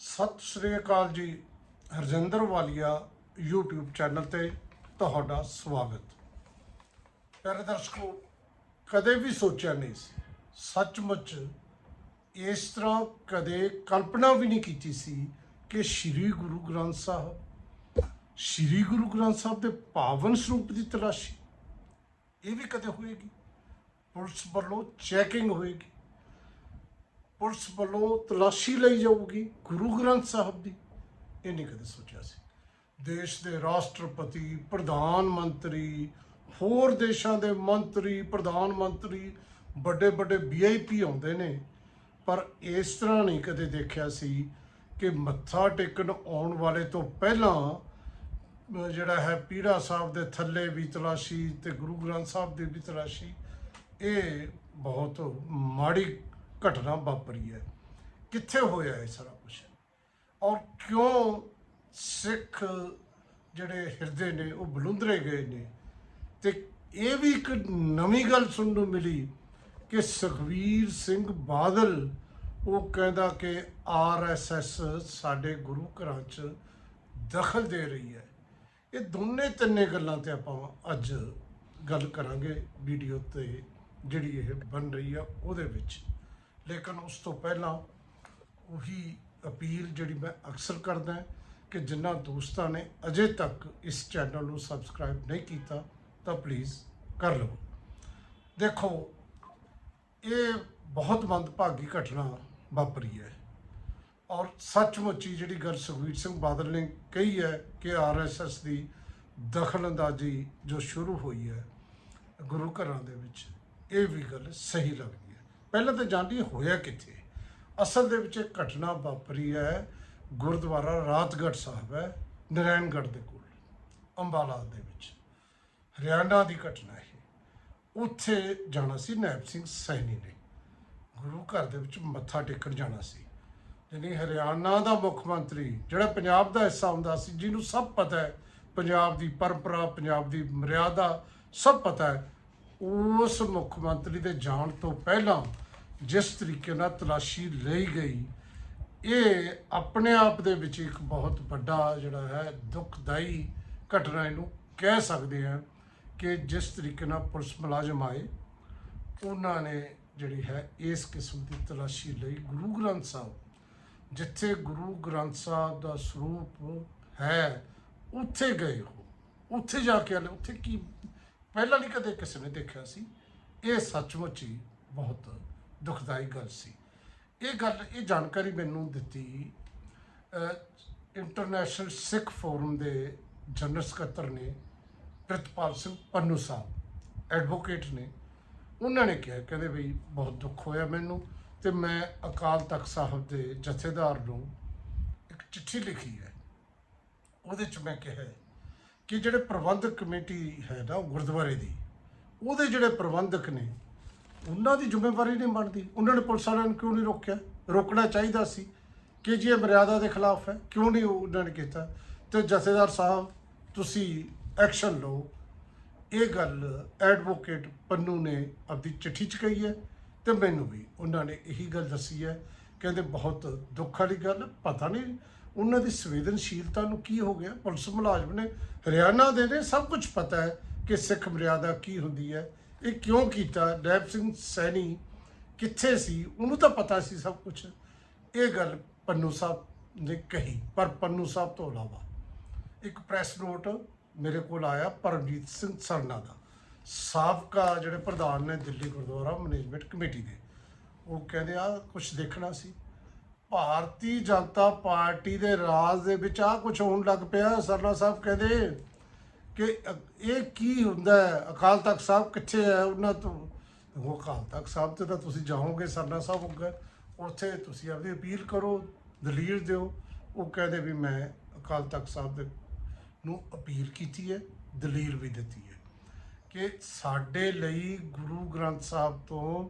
ਸਤਿ ਸ਼੍ਰੀ ਅਕਾਲ ਜੀ, ਹਰਜਿੰਦਰ ਵਾਲੀਆ YouTube channel ਤੇ ਤੁਹਾਡਾ ਸਵਾਗਤ। ਪਿਆਰੇ ਦਰਸ਼ਕੋ, ਕਦੇ ਵੀ ਸੋਚਿਆ ਨਹੀਂ ਸੀ। ਸੱਚਮੁੱਚ ਇਸ ਤਰ੍ਹਾਂ ਕਦੇ ਕਲਪਨਾ ਵੀ ਨਹੀਂ ਕੀਤੀ ਸੀ ਕਿ ਸ੍ਰੀ ਗੁਰੂ ਗ੍ਰੰਥ ਸਾਹਿਬ, ਸ੍ਰੀ ਗੁਰੂ ਗ੍ਰੰਥ ਸਾਹਿਬ ਦੇ ਪਾਵਨ ਸਰੂਪ ਦੀ ਤਲਾਸ਼ੀ। ਇਹ ਵੀ ਕਦੇ ਹੋਏਗੀ? ਪੁਲਿਸ ਵੱਲੋਂ ਚੈਕਿੰਗ ਹੋਏਗੀ? ਪੁਲਿਸ ਵੱਲੋਂ ਤਲਾਸ਼ੀ ਲਈ ਜਾਊਗੀ, ਗੁਰੂ ਗ੍ਰੰਥ ਸਾਹਿਬ ਦੀ। ਇਹ ਨਹੀਂ ਕਦੇ ਸੋਚਿਆ ਸੀ। ਦੇਸ਼ ਦੇ ਰਾਸ਼ਟਰਪਤੀ, ਪ੍ਰਧਾਨ ਮੰਤਰੀ, ਹੋਰ ਦੇਸ਼ਾਂ ਦੇ ਮੰਤਰੀ, ਪ੍ਰਧਾਨ ਮੰਤਰੀ ਵੱਡੇ ਵੱਡੇ ਵੀਆਈਪੀ ਆਉਂਦੇ ਨੇ। ਪਰ ਇਸ ਤਰ੍ਹਾਂ ਨਹੀਂ ਕਦੇ ਦੇਖਿਆ ਸੀ ਕਿ ਮੱਥਾ ਟੇਕਣ ਆਉਣ ਵਾਲੇ ਤੋਂ ਪਹਿਲਾਂ, ਜਿਹੜਾ ਹੈ ਪੀੜਾ ਸਾਹਿਬ ਦੇ ਥੱਲੇ ਵੀ ਤਲਾਸ਼ੀ ਤੇ ਗੁਰੂ ਗ੍ਰੰਥ ਸਾਹਿਬ ਦੀ ਵੀ ਤਲਾਸ਼ੀ, ਇਹ ਬਹੁਤ ਮਾੜੀ ਘਟਨਾ ਵਾਪਰੀ ਹੈ। ਕਿੱਥੇ ਹੋਇਆ ਇਹ ਸਾਰਾ ਕੁਝ ਔਰ ਕਿਉਂ ਸਿੱਖ ਜਿਹੜੇ ਹਿਰਦੇ ਨੇ, ਉਹ ਬਲੁੰਦਰੇ ਗਏ ਨੇ? ਤੇ ਇਹ ਵੀ ਇੱਕ ਨਵੀਂ ਗੱਲ ਸੁਣਨ ਨੂੰ ਮਿਲੀ ਕਿ ਸੁਖਵੀਰ ਸਿੰਘ ਬਾਦਲ, ਉਹ ਕਹਿੰਦਾ ਕਿ ਆਰਐਸਐਸ ਸਾਡੇ ਗੁਰੂ ਘਰਾਂ 'ਚ ਦਖਲ ਦੇ ਰਹੀ ਹੈ। ਇਹ ਦੋਨੇ ਤਿੰਨੇ ਗੱਲਾਂ ਤੇ ਆਪਾਂ ਅੱਜ ਗੱਲ ਕਰਾਂਗੇ ਵੀਡੀਓ ਤੇ ਜਿਹੜੀ ਇਹ ਬਣ ਰਹੀ ਆ ਉਹਦੇ ਵਿੱਚ। ਲੇਕਿਨ ਉਸ ਤੋਂ ਪਹਿਲਾਂ ਉਹੀ ਅਪੀਲ ਜਿਹੜੀ ਮੈਂ ਅਕਸਰ ਕਰਦਾ ਕਿ ਜਿਨ੍ਹਾਂ ਦੋਸਤਾਂ ਨੇ ਅਜੇ ਤੱਕ ਇਸ ਚੈਨਲ ਨੂੰ ਸਬਸਕ੍ਰਾਈਬ ਨਹੀਂ ਕੀਤਾ, ਤਾਂ ਪਲੀਜ਼ ਕਰ ਲਵੋ। ਦੇਖੋ, ਇਹ ਬਹੁਤ ਮੰਦਭਾਗੀ ਘਟਨਾ ਵਾਪਰੀ ਹੈ। ਔਰ ਸੱਚਮੁੱਚ ਜਿਹੜੀ ਗੱਲ ਸੁਖਵੀਰ ਸਿੰਘ ਬਾਦਲ ਨੇ ਕਹੀ ਹੈ ਕਿ ਆਰਐਸਐਸ ਦੀ ਦਖਲਅੰਦਾਜ਼ੀ ਜੋ ਸ਼ੁਰੂ ਹੋਈ ਹੈ ਗੁਰੂ ਘਰਾਂ ਦੇ ਵਿੱਚ, ਇਹ ਵੀ ਗੱਲ ਸਹੀ ਲੱਗਦੀ ਪਹਿਲਾਂ ਤਾਂ ਜਾਂਦੀ ਹੋਇਆ ਕਿੱਥੇ? ਅਸਲ ਦੇ ਵਿੱਚ ਇਹ ਘਟਨਾ ਵਾਪਰੀ ਹੈ, ਗੁਰਦੁਆਰਾ ਰਾਤਗੜ੍ਹ ਸਾਹਿਬ ਹੈ, ਨਰੈਣਗੜ੍ਹ ਦੇ ਕੋਲ, ਅੰਬਾਲਾ ਦੇ ਵਿੱਚ। ਹਰਿਆਣਾ ਦੀ ਘਟਨਾ ਹੈ ਉੱਥੇ ਜਾਣਾ ਸੀ ਨੈਬ ਸਿੰਘ ਸੈਣੀ ਨੇ। ਗੁਰੂ ਘਰ ਦੇ ਵਿੱਚ ਮੱਥਾ ਟੇਕਣ ਜਾਣਾ ਸੀ। ਯਾਨੀ ਹਰਿਆਣਾ ਦਾ ਮੁੱਖ ਮੰਤਰੀ, ਜਿਹੜਾ ਪੰਜਾਬ ਦਾ ਹਿੱਸਾ ਹੁੰਦਾ ਸੀ, ਜਿਹਨੂੰ ਸਭ ਪਤਾ ਹੈ, ਪੰਜਾਬ ਦੀ ਪਰੰਪਰਾ, ਪੰਜਾਬ ਦੀ ਮਰਿਆਦਾ, ਸਭ ਪਤਾ ਹੈ ਉਸ ਮੁੱਖ ਮੰਤਰੀ ਦੇ ਜਾਣ ਤੋਂ ਪਹਿਲਾਂ ਜਿਸ ਤਰੀਕੇ ਨਾਲ ਤਲਾਸ਼ੀ ਲਈ ਗਈ, ਇਹ ਆਪਣੇ ਆਪ ਦੇ ਵਿੱਚ ਇੱਕ ਬਹੁਤ ਵੱਡਾ ਜਿਹੜਾ ਹੈ ਦੁਖਦਾਈ ਘਟਨਾ ਇਹਨੂੰ ਕਹਿ ਸਕਦੇ ਹਾਂ ਕਿ ਜਿਸ ਤਰੀਕੇ ਨਾਲ ਪੁਲਿਸ ਮੁਲਾਜ਼ਮ ਆਏ, ਉਹਨਾਂ ਨੇ ਜਿਹੜੀ ਹੈ ਇਸ ਕਿਸਮ ਦੀ ਤਲਾਸ਼ੀ ਲਈ ਗੁਰੂ ਗ੍ਰੰਥ ਸਾਹਿਬ, ਜਿੱਥੇ ਗੁਰੂ ਗ੍ਰੰਥ ਸਾਹਿਬ ਦਾ ਸਰੂਪ ਹੈ, ਉੱਥੇ ਗਏ ਹੋ। ਉੱਥੇ ਜਾ ਕੇ ਆਲੇ, ਉੱਥੇ ਕੀ ਪਹਿਲਾਂ ਨਹੀਂ ਕਦੇ ਕਿਸੇ ਨੇ ਦੇਖਿਆ ਸੀ। ਇਹ ਸੱਚਮੁੱਚ ਹੀ ਬਹੁਤ ਦੁਖਦਾਈ ਗੱਲ ਸੀ। ਇਹ ਗੱਲ, ਇਹ ਜਾਣਕਾਰੀ ਮੈਨੂੰ ਦਿੱਤੀ ਇੰਟਰਨੈਸ਼ਨਲ ਸਿੱਖ ਫੋਰਮ ਦੇ ਜਨਰਲ ਸਕੱਤਰ ਨੇ, ਪ੍ਰਿਤਪਾਲ ਸਿੰਘ ਪੰਨੂ ਸਾਹਿਬ, ਐਡਵੋਕੇਟ ਨੇ। ਉਹਨਾਂ ਨੇ ਕਿਹਾ ਕਹਿੰਦੇ ਵੀ ਬਹੁਤ ਦੁੱਖ ਹੋਇਆ ਮੈਨੂੰ ਤੇ ਮੈਂ ਅਕਾਲ ਤਖਤ ਸਾਹਿਬ ਦੇ ਜਥੇਦਾਰ ਨੂੰ ਇੱਕ ਚਿੱਠੀ ਲਿਖੀ ਹੈ। ਉਹਦੇ ਚ ਮੈਂ ਕਿਹਾ ਕਿ ਜਿਹੜੇ ਪ੍ਰਬੰਧਕ ਕਮੇਟੀ ਹੈ ਨਾ ਉਹ ਗੁਰਦੁਆਰੇ ਦੀ, ਉਹਦੇ ਜਿਹੜੇ ਪ੍ਰਬੰਧਕ ਨੇ, ਉਹਨਾਂ ਦੀ ਜ਼ਿੰਮੇਵਾਰੀ ਨਹੀਂ ਬਣਦੀ। ਉਹਨਾਂ ਨੇ ਪੁਲਿਸ ਵਾਲਿਆਂ ਨੂੰ ਕਿਉਂ ਨਹੀਂ ਰੋਕਿਆ? ਰੋਕਣਾ ਚਾਹੀਦਾ ਸੀ ਕਿ ਜੇ ਮਰਿਆਦਾ ਦੇ ਖਿਲਾਫ ਹੈ। ਕਿਉਂ ਨਹੀਂ ਉਹ ਉਹਨਾਂ ਨੇ ਕੀਤਾ? ਤੇ ਜਥੇਦਾਰ ਸਾਹਿਬ, ਤੁਸੀਂ ਐਕਸ਼ਨ ਲਓ। ਇਹ ਗੱਲ ਐਡਵੋਕੇਟ ਪੰਨੂ ਨੇ ਆਪਣੀ ਚਿੱਠੀ 'ਚ ਕਹੀ ਹੈ ਤੇ ਮੈਨੂੰ ਵੀ ਉਹਨਾਂ ਨੇ ਇਹੀ ਗੱਲ ਦੱਸੀ ਹੈ। ਕਹਿੰਦੇ ਬਹੁਤ ਦੁੱਖ ਵਾਲੀ ਗੱਲ, ਪਤਾ ਨਹੀਂ ਉਹਨਾਂ ਦੀ ਸੰਵੇਦਨਸ਼ੀਲਤਾ ਨੂੰ ਕੀ ਹੋ ਗਿਆ? ਪੁਲਿਸ ਮੁਲਾਜ਼ਮ ਨੇ ਹਰਿਆਣਾ ਦੇ ਨੇ, ਸਭ ਕੁਝ ਪਤਾ ਹੈ ਕਿ ਸਿੱਖ ਮਰਿਆਦਾ ਕੀ ਹੁੰਦੀ ਹੈ। ਇਹ ਕਿਉਂ ਕੀਤਾ? ਡੈਬ ਸਿੰਘ ਸੈਣੀ ਕਿੱਥੇ ਸੀ? ਉਹਨੂੰ ਤਾਂ ਪਤਾ ਸੀ ਸਭ ਕੁਝ ਇਹ ਗੱਲ ਪੰਨੂ ਸਾਹਿਬ ਨੇ ਕਹੀ, ਪਰ ਪੰਨੂ ਸਾਹਿਬ ਤੋਂ ਇਲਾਵਾ ਇੱਕ ਪ੍ਰੈਸ ਨੋਟ ਮੇਰੇ ਕੋਲ ਆਇਆ, ਪਰਮਜੀਤ ਸਿੰਘ ਸਰਨਾ ਦਾ। ਸਾਬਕਾ ਜਿਹੜੇ ਪ੍ਰਧਾਨ ਨੇ ਦਿੱਲੀ ਗੁਰਦੁਆਰਾ ਮੈਨੇਜਮੈਂਟ ਕਮੇਟੀ ਦੇ, ਉਹ ਕਹਿੰਦੇ ਆ ਕੁਝ ਦੇਖਣਾ ਸੀ। ਭਾਰਤੀ ਜਨਤਾ ਪਾਰਟੀ ਦੇ ਰਾਜ ਦੇ ਵਿੱਚ ਆ ਕੁਝ ਹੋਣ ਲੱਗ ਪਿਆ। ਸਰਨਾ ਸਾਹਿਬ ਕਹਿੰਦੇ ਕਿ ਇਹ ਕੀ ਹੁੰਦਾ ਹੈ? ਅਕਾਲ ਤਖਤ ਸਾਹਿਬ ਕਿੱਥੇ ਹੈ? ਉਹਨਾਂ ਤੋਂ ਉਹ ਅਕਾਲ ਤਖਤ ਸਾਹਿਬ ਤੇ ਤਾਂ ਤੁਸੀਂ ਜਾਓਗੇ, ਸਰਨਾ ਸਾਹਿਬ ਹੋਗਾ ਉੱਥੇ ਤੁਸੀਂ ਆਪਣੀ ਅਪੀਲ ਕਰੋ, ਦਲੀਲ ਦਿਓ। ਉਹ ਕਹਿੰਦੇ ਵੀ ਮੈਂ ਅਕਾਲ ਤਖਤ ਸਾਹਿਬ ਦੇ ਨੂੰ ਅਪੀਲ ਕੀਤੀ ਹੈ, ਦਲੀਲ ਵੀ ਦਿੱਤੀ ਹੈ ਕਿ ਸਾਡੇ ਲਈ ਗੁਰੂ ਗ੍ਰੰਥ ਸਾਹਿਬ ਤੋਂ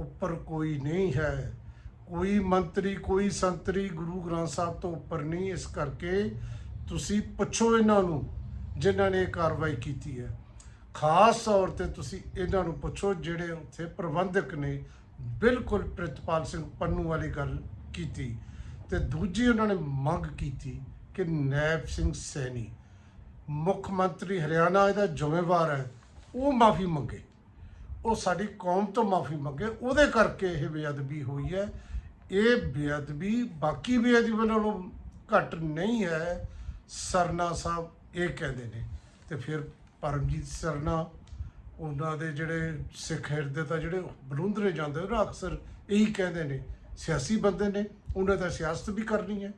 ਉੱਪਰ ਕੋਈ ਨਹੀਂ ਹੈ। ਕੋਈ ਮੰਤਰੀ, ਕੋਈ ਸੰਤਰੀ ਗੁਰੂ ਗ੍ਰੰਥ ਸਾਹਿਬ ਤੋਂ ਉੱਪਰ ਨਹੀਂ। ਇਸ ਕਰਕੇ ਤੁਸੀਂ ਪੁੱਛੋ ਇਹਨਾਂ ਨੂੰ ਜਿਨ੍ਹਾਂ ਨੇ ਇਹ ਕਾਰਵਾਈ ਕੀਤੀ ਹੈ। ਖਾਸ ਤੌਰ ਤੇ ਤੁਸੀਂ ਇਹਨਾਂ ਨੂੰ ਪੁੱਛੋ ਜਿਹੜੇ ਉੱਥੇ ਪ੍ਰਬੰਧਕ ਨੇ। ਬਿਲਕੁਲ ਪ੍ਰਿਤਪਾਲ ਸਿੰਘ ਪੰਨੂ ਵਾਲੀ ਗੱਲ ਕੀਤੀ। ਤੇ ਦੂਜੀ ਉਹਨਾਂ ਨੇ ਮੰਗ ਕੀਤੀ ਕਿ ਨੈਬ ਸਿੰਘ ਸੈਣੀ, ਮੁੱਖ ਮੰਤਰੀ ਹਰਿਆਣਾ ਇਹਦਾ ਜ਼ਿੰਮੇਵਾਰ ਹੈ, ਉਹ ਮਾਫੀ ਮੰਗੇ। ਉਹ ਸਾਡੀ ਕੌਮ ਤੋਂ ਮਾਫੀ ਮੰਗੇ। ਉਹਦੇ ਕਰਕੇ ਇਹ ਬੇਅਦਬੀ ਹੋਈ ਹੈ। ਇਹ ਬੇਅਦਬੀ, ਬਾਕੀ ਬੇਅਦਬੀ ਨਾਲੋਂ ਘੱਟ ਨਹੀਂ ਹੈ, ਸਰਨਾ ਸਾਹਿਬ ਇਹ ਕਹਿੰਦੇ ਨੇ। ਤੇ ਫਿਰ ਪਰਮਜੀਤ ਸਰਨਾ, ਉਹਨਾਂ ਦੇ ਜਿਹੜੇ ਸਿੱਖ ਹਿਰਦੇ ਤਾਂ ਜਿਹੜੇ ਬਲੁੰਦਰੇ ਜਾਂਦੇ, ਉਹ ਅਕਸਰ ਇਹੀ ਕਹਿੰਦੇ ਨੇ। ਸਿਆਸੀ ਬੰਦੇ ਨੇ, ਉਹਨਾਂ ਦਾ ਸਿਆਸਤ ਵੀ ਕਰਨੀ ਹੈ।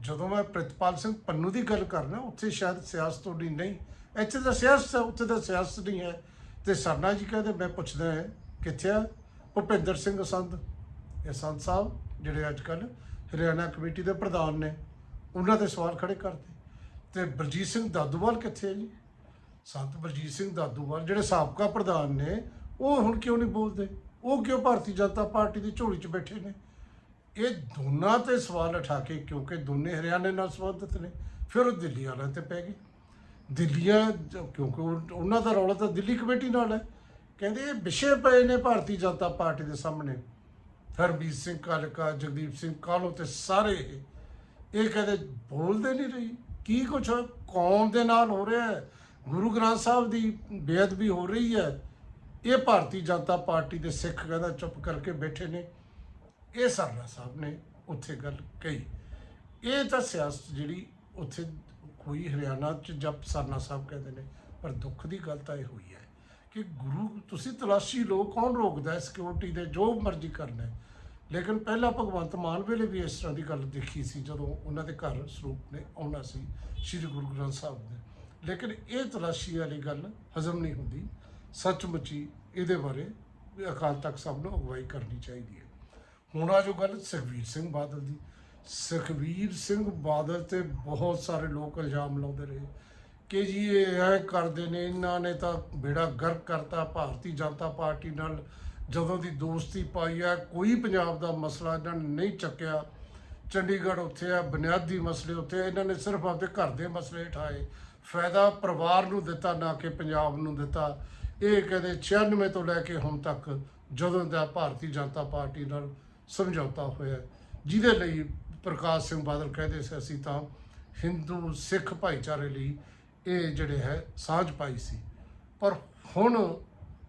ਜਦੋਂ ਮੈਂ ਪ੍ਰਿਤਪਾਲ ਸਿੰਘ ਪੰਨੂ ਦੀ ਗੱਲ ਕਰਨਾ ਉੱਥੇ ਸ਼ਾਇਦ ਸਿਆਸਤ ਉਹਦੀ ਨਹੀਂ। ਇੱਥੇ ਤਾਂ ਸਿਆਸਤ ਹੈ, ਉੱਥੇ ਤਾਂ ਸਿਆਸਤ ਨਹੀਂ ਹੈ। ਤੇ ਸਰਨਾ ਜੀ ਕਹਿੰਦੇ, ਮੈਂ ਪੁੱਛਦਾ ਹੈ, ਕਿੱਥੇ ਆ? ਭੁਪਿੰਦਰ ਸਿੰਘ ਸੰਧ, ਇਹ ਸੰਤ ਸਾਹਿਬ। ਜਿਹੜੇ ਅੱਜ ਕੱਲ ਹਰਿਆਣਾ ਕਮੇਟੀ ਦੇ ਪ੍ਰਧਾਨ ਨੇ, ਉਹਨਾਂ ਤੇ ਸਵਾਲ ਖੜੇ ਕਰਦੇ। ਤੇ ਬਲਜੀਤ ਸਿੰਘ ਦਾਦੂਵਾਲ ਕਿੱਥੇ ਹੈ ਜੀ? ਸੰਤ ਬਲਜੀਤ ਸਿੰਘ ਦਾਦੂਵਾਲ ਜਿਹੜੇ ਸਾਬਕਾ ਪ੍ਰਧਾਨ ਨੇ, ਉਹ ਹੁਣ ਕਿਉਂ ਨਹੀਂ ਬੋਲਦੇ? ਉਹ ਕਿਉਂ ਭਾਰਤੀ ਜਨਤਾ ਪਾਰਟੀ ਦੀ ਝੋਲੀ 'ਚ ਬੈਠੇ ਨੇ? ਇਹ ਦੋਨਾਂ ਤੇ ਸਵਾਲ ਉਠਾ ਕੇ, ਕਿਉਂਕਿ ਦੋਨੇ ਹਰਿਆਣੇ ਨਾਲ ਸੰਬੰਧਿਤ ਨੇ, ਫਿਰ ਉਹ ਦਿੱਲੀ ਵਾਲਿਆਂ ਤੇ ਪੈ ਗਏ। ਦਿੱਲੀਆਂ, ਕਿਉਂਕਿ ਉਹ- ਉਹਨਾਂ ਦਾ ਰੌਲਾ ਤਾਂ ਦਿੱਲੀ ਕਮੇਟੀ ਨਾਲ ਹੈ। ਕਹਿੰਦੇ ਇਹ ਵਿਸ਼ੇ ਪਏ ਨੇ ਭਾਰਤੀ ਜਨਤਾ ਪਾਰਟੀ ਦੇ ਸਾਹਮਣੇ। ਹਰਬੀਰ ਸਿੰਘ ਕਾਲਕਾ, ਜਗਦੀਪ ਸਿੰਘ ਕਾਲੋ ਤੇ ਸਾਰੇ ਇਹ ਇਹ ਕਹਿੰਦੇ ਬੋਲਦੇ ਨਹੀਂ ਰਹੀ। ਕੀ ਕੁਛ ਕੌਮ ਦੇ ਨਾਲ ਹੋ ਰਿਹਾ ਹੈ? ਗੁਰੂ ਗ੍ਰੰਥ ਸਾਹਿਬ ਦੀ ਬੇਅਦਬੀ ਹੋ ਰਹੀ ਹੈ। ਇਹ ਭਾਰਤੀ ਜਨਤਾ ਪਾਰਟੀ ਦੇ ਸਿੱਖ ਕਹਿੰਦਾ ਚੁੱਪ ਕਰਕੇ ਬੈਠੇ ਨੇ। ਇਹ ਸਰਨਾ ਸਾਹਿਬ ਨੇ ਉੱਥੇ ਗੱਲ ਕਹੀ। ਇਹ ਤਾਂ ਸਿਆਸਤ ਜਿਹੜੀ ਉੱਥੇ ਕੋਈ ਹਰਿਆਣਾ ਚ ਜਪ ਸਰਨਾ ਸਾਹਿਬ ਕਹਿੰਦੇ ਨੇ, ਪਰ ਦੁੱਖ ਦੀ ਗੱਲ ਤਾਂ ਇਹ ਹੋਈ ਹੈ। ਕਿ ਗੁਰੂ, ਤੁਸੀਂ ਤਲਾਸ਼ੀ ਲੋ ਕੌਣ ਰੋਕਦਾ ਹੈ ਸਿਕਿਉਰਿਟੀ ਦੇ, ਜੋ ਮਰਜ਼ੀ ਕਰਨਾ ਲੇਕਿਨ ਪਹਿਲਾਂ ਭਗਵੰਤ ਮਾਨ ਵੇਲੇ ਵੀ ਇਸ ਤਰ੍ਹਾਂ ਦੀ ਗੱਲ ਦੇਖੀ ਸੀ, ਜਦੋਂ ਉਹਨਾਂ ਦੇ ਘਰ ਸਰੂਪ ਨੇ ਆਉਣਾ ਸੀ, ਸ੍ਰੀ ਗੁਰੂ ਗ੍ਰੰਥ ਸਾਹਿਬ ਦੇ। ਲੇਕਿਨ ਇਹ ਤਲਾਸ਼ੀ ਵਾਲੀ ਗੱਲ ਹਜ਼ਮ ਨਹੀਂ ਹੁੰਦੀ। ਸੱਚਮੁੱਚੀ ਇਹਦੇ ਬਾਰੇ ਅਕਾਲ ਤਖਤ ਸਾਹਿਬ ਨੂੰ ਅਗਵਾਈ ਕਰਨੀ ਚਾਹੀਦੀ ਹੈ। ਹੁਣ ਆ ਜੋ ਗੱਲ ਸੁਖਵੀਰ ਸਿੰਘ ਬਾਦਲ ਦੀ। ਸੁਖਵੀਰ ਸਿੰਘ ਬਾਦਲ ਤੇ ਬਹੁਤ ਸਾਰੇ ਲੋਕ ਇਲਜ਼ਾਮ ਲਾਉਂਦੇ ਰਹੇ। ਕਿ ਜੀ ਇਹ ਐ ਕਰਦੇ ਨੇ, ਇਹਨਾਂ ਨੇ ਤਾਂ ਬੇੜਾ ਗਰਕ ਕਰਤਾ, ਭਾਰਤੀ ਜਨਤਾ ਪਾਰਟੀ ਨਾਲ ਜਦੋਂ ਦੀ ਦੋਸਤੀ ਪਾਈ ਆ, ਕੋਈ ਪੰਜਾਬ ਦਾ ਮਸਲਾ ਇਹਨਾਂ ਨੇ ਨਹੀਂ ਚੱਕਿਆ। ਚੰਡੀਗੜ੍ਹ ਉੱਥੇ ਆ, ਬੁਨਿਆਦੀ ਮਸਲੇ ਉੱਥੇ ਇਹਨਾਂ ਨੇ ਸਿਰਫ ਆਪਦੇ ਘਰ ਦੇ ਮਸਲੇ ਉਠਾਏ ਫਾਇਦਾ ਪਰਿਵਾਰ ਨੂੰ ਦਿੱਤਾ, ਨਾ ਕਿ ਪੰਜਾਬ ਨੂੰ ਦਿੱਤਾ। ਇਹ ਕਹਿੰਦੇ 96 ਤੋਂ ਲੈ ਕੇ ਹੁਣ ਤੱਕ ਜਦੋਂ ਦਾ ਭਾਰਤੀ ਜਨਤਾ ਪਾਰਟੀ ਨਾਲ ਸਮਝੌਤਾ ਹੋਇਆ ਜਿਹਦੇ ਲਈ ਪ੍ਰਕਾਸ਼ ਸਿੰਘ ਬਾਦਲ ਕਹਿੰਦੇ ਸੀ, ਅਸੀਂ ਤਾਂ ਹਿੰਦੂ ਸਿੱਖ ਭਾਈਚਾਰੇ ਲਈ ਇਹ ਜਿਹੜੇ ਹੈ, ਸਾਂਝ ਪਾਈ ਸੀ। ਪਰ ਹੁਣ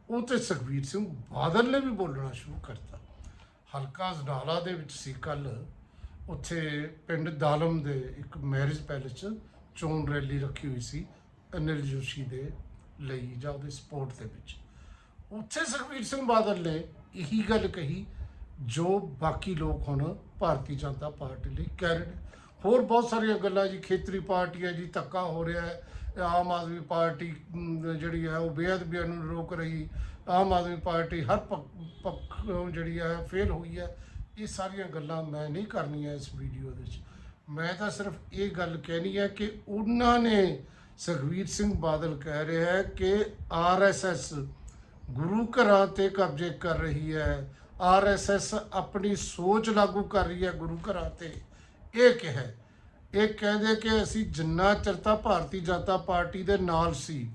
ਉਹ ਤੇ ਸੁਖਬੀਰ ਸਿੰਘ ਬਾਦਲ ਨੇ ਵੀ ਬੋਲਣਾ ਸ਼ੁਰੂ ਕਰਤਾ। ਹਲਕਾ ਜਨਾਲਾ ਦੇ ਵਿੱਚ ਸੀ ਕੱਲ ਉੱਥੇ ਪਿੰਡ ਦਾਲਮ ਦੇ ਇੱਕ ਮੈਰਿਜ ਪੈਲੇਸ 'ਚ ਚੋਣ ਰੈਲੀ ਰੱਖੀ ਹੋਈ ਸੀ ਅਨਿਲ ਜੋਸ਼ੀ ਦੇ ਲਈ ਜਾਂ ਉਹਦੇ ਸਪੋਰਟ ਦੇ ਵਿੱਚ। ਉੱਥੇ ਸੁਖਬੀਰ ਸਿੰਘ ਬਾਦਲ ਨੇ ਇਹੀ ਗੱਲ ਕਹੀ, ਜੋ ਬਾਕੀ ਲੋਕ ਹੁਣ ਭਾਰਤੀ ਜਨਤਾ ਪਾਰਟੀ ਲਈ ਕਹਿ ਰਹੇ ਨੇ। ਹੋਰ ਬਹੁਤ ਸਾਰੀਆਂ ਗੱਲਾਂ ਜੀ, ਖੇਤਰੀ ਪਾਰਟੀਆਂ ਜੀ, ਧੱਕਾ ਹੋ ਰਿਹਾ ਹੈ। ਆਮ ਆਦਮੀ ਪਾਰਟੀ ਜਿਹੜੀ ਹੈ ਉਹ ਬੇਅਦਬੀਆਂ ਨੂੰ ਰੋਕ ਰਹੀ। ਆਮ ਆਦਮੀ ਪਾਰਟੀ ਹਰ ਪੱਖ ਪੱਖ ਜਿਹੜੀ ਹੈ ਫੇਲ ਹੋਈ ਹੈ। ਇਹ ਸਾਰੀਆਂ ਗੱਲਾਂ ਮੈਂ ਨਹੀਂ ਕਰਨੀਆਂ ਇਸ ਵੀਡੀਓ ਦੇ ਵਿੱਚ। ਮੈਂ ਤਾਂ ਸਿਰਫ ਇਹ ਗੱਲ ਕਹਿਣੀ ਹੈ ਕਿ ਉਹਨਾਂ ਨੇ ਸੁਖਵੀਰ ਸਿੰਘ ਬਾਦਲ ਕਹਿ ਰਿਹਾ ਹੈ ਕਿ ਆਰਐਸਐਸ ਗੁਰੂ ਘਰਾਂ ਤੇ ਕਬਜ਼ੇ ਕਰ ਰਹੀ ਹੈ। ਆਰਐਸਐਸ ਆਪਣੀ ਸੋਚ ਲਾਗੂ ਕਰ ਰਹੀ ਹੈ ਗੁਰੂ ਘਰਾਂ ਤੇ। ਇਹ ਕਿਹਾ ਇਹ ਕਹਿੰਦੇ ਕਿ ਅਸੀਂ ਜਿੰਨਾ ਚਿਰ ਤਾਂ ਭਾਰਤੀ ਜਨਤਾ ਪਾਰਟੀ ਦੇ ਨਾਲ ਸੀ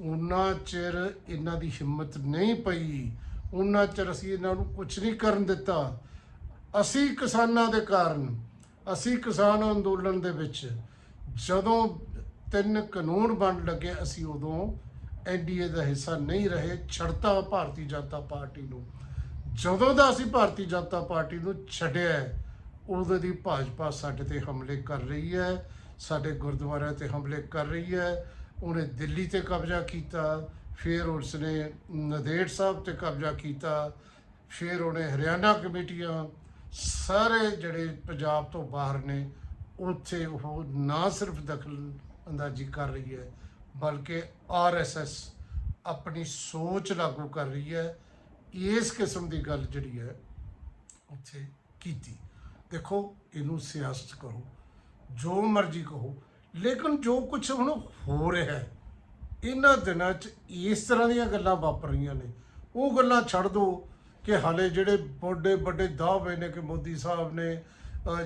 ਉਹਨਾਂ ਚਿਰ ਇਹਨਾਂ ਦੀ ਹਿੰਮਤ ਨਹੀਂ ਪਈ। ਉਹਨਾਂ ਚਿਰ ਅਸੀਂ ਇਹਨਾਂ ਨੂੰ ਕੁਝ ਨਹੀਂ ਕਰਨ ਦਿੱਤਾ। ਅਸੀਂ ਕਿਸਾਨਾਂ ਦੇ ਕਾਰਨ, ਅਸੀਂ ਕਿਸਾਨ ਅੰਦੋਲਨ ਦੇ ਵਿੱਚ, ਜਦੋਂ ਤਿੰਨ ਕਾਨੂੰਨ ਬਣ ਲੱਗੇ, ਅਸੀਂ ਉਦੋਂ ਐਨਡੀਏ ਦਾ ਹਿੱਸਾ ਨਹੀਂ ਰਹੇ ਛੜਤਾ ਭਾਰਤੀ ਜਨਤਾ ਪਾਰਟੀ ਨੂੰ। ਜਦੋਂ ਦਾ ਅਸੀਂ ਭਾਰਤੀ ਜਨਤਾ ਪਾਰਟੀ ਨੂੰ ਛੱਡਿਆ ਹੈ, ਉਦੋਂ ਦੀ ਭਾਜਪਾ ਸਾਡੇ ਤੇ ਹਮਲੇ ਕਰ ਰਹੀ ਹੈ ਸਾਡੇ ਗੁਰਦੁਆਰਿਆਂ ਤੇ ਹਮਲੇ ਕਰ ਰਹੀ ਹੈ। ਉਹਨੇ ਦਿੱਲੀ ਤੇ ਕਬਜ਼ਾ ਕੀਤਾ ਫਿਰ ਉਸਨੇ ਨਦੇੜ ਸਾਹਿਬ ਤੇ ਕਬਜ਼ਾ ਕੀਤਾ ਫਿਰ ਉਹਨੇ ਹਰਿਆਣਾ ਕਮੇਟੀਆਂ ਸਾਰੇ ਜਿਹੜੇ ਪੰਜਾਬ ਤੋਂ ਬਾਹਰ ਨੇ ਉੱਥੇ ਉਹ ਨਾ ਸਿਰਫ ਦਖਲ ਅੰਦਾਜ਼ੀ ਕਰ ਰਹੀ ਹੈ ਬਲਕਿ ਆਰਐਸਐਸ ਆਪਣੀ ਸੋਚ ਲਾਗੂ ਕਰ ਰਹੀ ਹੈ। ਇਸ ਕਿਸਮ ਦੀ ਗੱਲ ਜਿਹੜੀ ਹੈ ਉੱਥੇ ਕੀਤੀ। ਦੇਖੋ, ਇਹਨੂੰ ਸਿਆਸਤ ਕਰੋ, ਜੋ ਮਰਜ਼ੀ ਕਹੋ, ਲੇਕਿਨ ਜੋ ਕੁਝ ਹੁਣ ਹੋ ਰਿਹਾ ਹੈ, ਇਹਨਾਂ ਦਿਨਾਂ 'ਚ ਇਸ ਤਰ੍ਹਾਂ ਦੀਆਂ ਗੱਲਾਂ ਵਾਪਰ ਰਹੀਆਂ ਨੇ। ਉਹ ਗੱਲਾਂ ਛੱਡ ਦਿਓ ਕਿ ਹਾਲੇ ਜਿਹੜੇ ਵੱਡੇ ਵੱਡੇ ਦਾਅਵੇ ਨੇ ਕਿ ਮੋਦੀ ਸਾਹਿਬ ਨੇ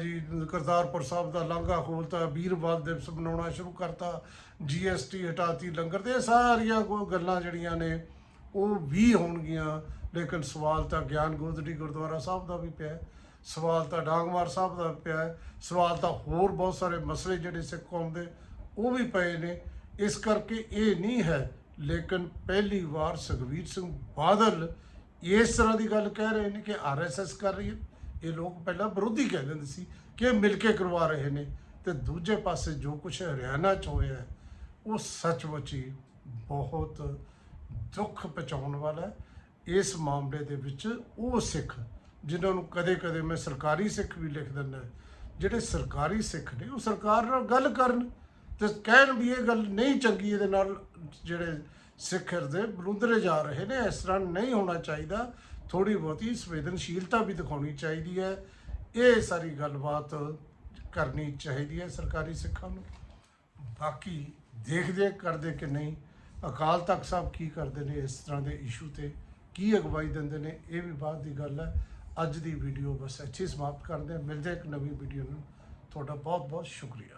ਜੀ, ਕਰਤਾਰਪੁਰ ਸਾਹਿਬ ਦਾ ਲਾਂਘਾ ਖੋਲਤਾ ਵੀਰਵਾਲ ਦਿਵਸ ਮਨਾਉਣਾ ਸ਼ੁਰੂ ਕਰਤਾ ਜੀਐਸਟੀ ਹਟਾਤੀ ਲੰਗਰ ਤੇ ਇਹ ਸਾਰੀਆਂ ਕੋਈ ਗੱਲਾਂ ਜਿਹੜੀਆਂ ਨੇ, ਉਹ ਵੀ ਹੋਣਗੀਆਂ। ਲੇਕਿਨ ਸਵਾਲ ਤਾਂ ਗਿਆਨ ਗੋਦੜੀ ਗੁਰਦੁਆਰਾ ਸਾਹਿਬ ਦਾ ਵੀ ਪਿਆ ਸਵਾਲ ਤਾਂ ਡਾਂਗਮਾਰ ਸਾਹਿਬ ਦਾ ਪਿਆ ਹੈ। ਸਵਾਲ ਤਾਂ ਹੋਰ ਬਹੁਤ ਸਾਰੇ ਮਸਲੇ ਜਿਹੜੇ ਸਿੱਖ ਕੌਮ ਦੇ, ਉਹ ਵੀ ਪਏ ਨੇ। ਇਸ ਕਰਕੇ ਇਹ ਨਹੀਂ ਹੈ, ਲੇਕਿਨ ਪਹਿਲੀ ਵਾਰ ਸੁਖਬੀਰ ਸਿੰਘ ਬਾਦਲ ਇਸ ਤਰ੍ਹਾਂ ਦੀ ਗੱਲ ਕਹਿ ਰਹੇ ਨੇ ਕਿ ਆਰਐਸਐਸ ਕਰ ਰਹੀ ਹੈ। ਇਹ ਲੋਕ ਪਹਿਲਾਂ ਵਿਰੋਧੀ ਕਹਿ ਦਿੰਦੇ ਸੀ ਕਿ ਮਿਲ ਕੇ ਕਰਵਾ ਰਹੇ ਨੇ ਤੇ ਦੂਜੇ ਪਾਸੇ ਜੋ ਕੁਝ ਹਰਿਆਣਾ ਚ ਹੋਇਆ ਉਹ ਸੱਚਮੁੱਚ ਹੀ ਬਹੁਤ ਦੁੱਖ ਪਹੁੰਚਾਉਣ ਵਾਲਾ ਇਸ ਮਾਮਲੇ ਦੇ ਵਿੱਚ ਉਹ ਸਿੱਖ ਜਿਨ੍ਹਾਂ ਨੂੰ ਕਦੇ-ਕਦੇ ਮੈਂ ਸਰਕਾਰੀ ਸਿੱਖ ਵੀ ਲਿਖ ਦਿੰਦਾ ਜਿਹੜੇ ਸਰਕਾਰੀ ਸਿੱਖ ਨੇ, ਉਹ ਸਰਕਾਰ ਨਾਲ ਗੱਲ ਕਰਨ ਤੇ ਕਹਿਣ ਵੀ ਇਹ ਗੱਲ ਨਹੀਂ ਚੰਗੀ, ਇਹਦੇ ਨਾਲ ਜਿਹੜੇ ਸਿੱਖ ਹਿਰਦੇ ਬਲੁੰਦਰੇ ਜਾ ਰਹੇ ਨੇ, ਇਸ ਤਰ੍ਹਾਂ ਨਹੀਂ ਹੋਣਾ ਚਾਹੀਦਾ। ਥੋੜੀ ਬਹੁਤੀ ਸੰਵੇਦਨਸ਼ੀਲਤਾ ਵੀ ਦਿਖਾਉਣੀ ਚਾਹੀਦੀ ਹੈ। ਇਹ ਸਾਰੀ ਗੱਲਬਾਤ ਕਰਨੀ ਚਾਹੀਦੀ ਹੈ ਸਰਕਾਰੀ ਸਿੱਖਾਂ ਨੂੰ। ਬਾਕੀ ਦੇਖਦੇ ਕਰਦੇ ਕਿ ਨਹੀਂ। ਅਕਾਲ ਤਖਤ ਸਾਹਿਬ ਕੀ ਕਰਦੇ ਨੇ ਇਸ ਤਰ੍ਹਾਂ ਦੇ ਇਸ਼ੂ ਤੇ? ਕੀ ਅਗਵਾਈ ਦਿੰਦੇ ਨੇ? ਇਹ ਵੀ ਬਾਅਦ ਦੀ ਗੱਲ ਹੈ। ਅੱਜ ਦੀ ਵੀਡੀਓ ਬਸ ਇੱਥੇ ਸਮਾਪਤ ਕਰਦੇ ਹਾਂ। ਮਿਲਦੇ ਹਾਂ ਇੱਕ ਨਵੀਂ ਵੀਡੀਓ ਨੂੰ। ਤੁਹਾਡਾ ਬਹੁਤ ਬਹੁਤ ਸ਼ੁਕਰੀਆ।